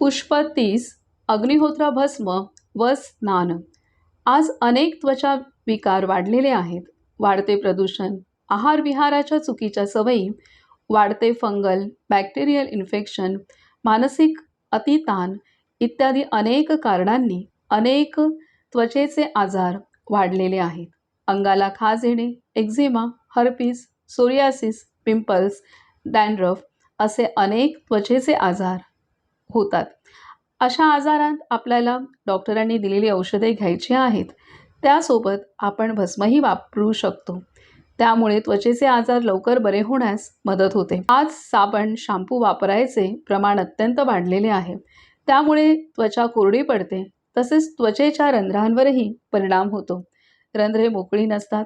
पुष्प तीस अग्निहोत्र भस्म व स्नान. आज अनेक त्वचा विकार वाढलेले आहेत. वाढते प्रदूषण आहार विहाराच्या चुकीच्या सवयी वाढते फंगल बॅक्टेरियल इन्फेक्शन मानसिक अतिताण इत्यादी अनेक कारणांनी अनेक त्वचेचे आजार वाढलेले आहेत. अंगाला खाज येणे eczema herpes psoriasis pimples dandruff असे अनेक त्वचेचे आजार होतात. अशा आजारात आपल्याला डॉक्टरांनी दिलेली औषधे घ्यायची आहेत. त्यासोबत आपण भस्मही वापरू शकतो. त्यामुळे त्वचेचे आजार लवकर बरे होण्यास मदत होते. आज साबण शॅम्पू वापरायचे प्रमाण अत्यंत वाढलेले आहे. त्यामुळे त्वचा कोरडी पडते. तसेच त्वचेच्या रंध्रांवरही परिणाम होतो. रंध्रे मोकळी नसतात.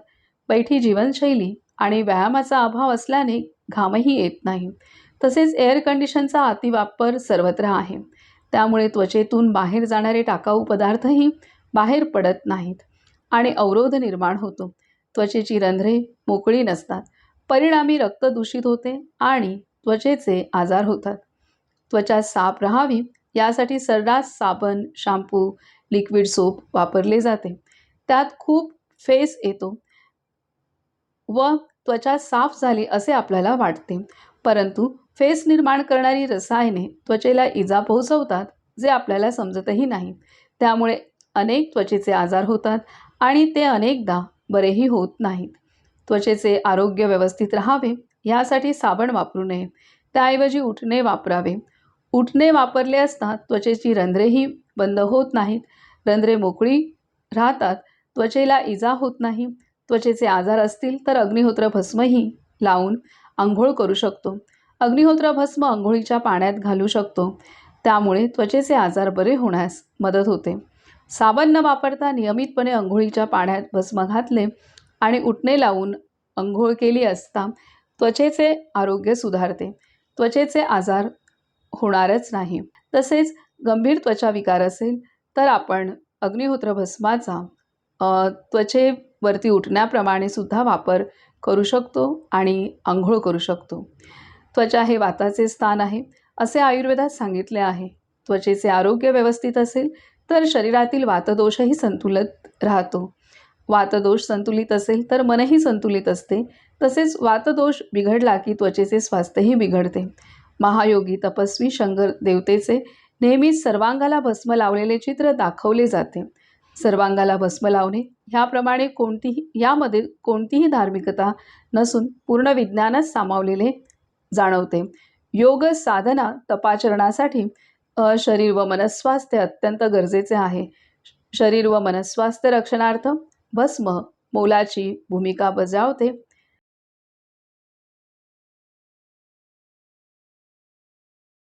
बैठी जीवनशैली आणि व्यायामाचा अभाव असल्याने घामही येत नाही. तसेच एअर कंडिशनचा अतिवापर सर्वत्र आहे. त्यामुळे त्वचेतून बाहेर जाणारे टाकाऊ पदार्थही बाहेर पडत नाहीत आणि अवरोध निर्माण होतो. त्वचेची रंध्रे मोकळी नसतात. परिणामी रक्त दूषित होते आणि त्वचेचे आजार होतात. त्वचा साफ राहावी यासाठी सर्रास साबण शॅम्पू लिक्विड सोप वापरले जाते. त्यात खूप फेस येतो व त्वचा साफ झाली असे आपल्याला वाटते. परंतु फेस निर्माण करणारी रसायने त्वचेला इजा पोहोचवतात जे आपल्याला समजतही नाही त्यामुळे अनेक त्वचेचे आजार होतात आणि ते अनेकदा बरेही होत नाहीत. त्वचेचे आरोग्य व्यवस्थित राहावे यासाठी साबण वापरू नये. त्याऐवजी उठणे वापरावे. उठणे वापरले असता त्वचेची रंध्रेही बंद होत नाहीत. रंध्रे मोकळी राहतात त्वचेला इजा होत नाही. त्वचेचे आजार असतील तर अग्निहोत्र भस्मही लावून आंघोळ करू शकतो. अग्निहोत्र भस्म आंघोळीच्या पाण्यात घालू शकतो. त्यामुळे त्वचेचे आजार बरे होण्यास मदत होते. साबण न वापरता नियमितपणे अंघोळीच्या पाण्यात भस्म घातले आणि उठणे लावून अंघोळ केली असता त्वचेचे आरोग्य सुधारते. त्वचेचे आजार होणारच नाही. तसेच गंभीर त्वचा विकार असेल तर आपण अग्निहोत्र भस्माचा त्वचेवरती उठण्याप्रमाणे सुद्धा वापर करू शकतो आणि आंघोळ करू शकतो. त्वचा हे वाताचे स्थान आहे असे आयुर्वेदात सांगितले आहे. त्वचेचे आरोग्य व्यवस्थित असेल तर शरीरातील वातदोषही संतुलित राहतो. वातदोष संतुलित असेल तर मनही संतुलित असते. तसेच वातदोष बिघडला की त्वचेचे स्वास्थ्यही बिघडते. महायोगी तपस्वी शंकर देवतेचे नेहमीच सर्वांगाला भस्म लावलेले चित्र दाखवले जाते. सर्वांगाला भस्म लावणे ह्याप्रमाणे कोणतीही यामध्ये कोणतीही धार्मिकता नसून पूर्ण विज्ञानच सामावलेले जाणवते. योग साधना तपाचरणासाठी शरीर व मनस्वास्थ्य अत्यंत गरजेचे आहे. शरीर व मनस्वास्थ्य रक्षणार्थ भस्म मोलाची भूमिका बजावते.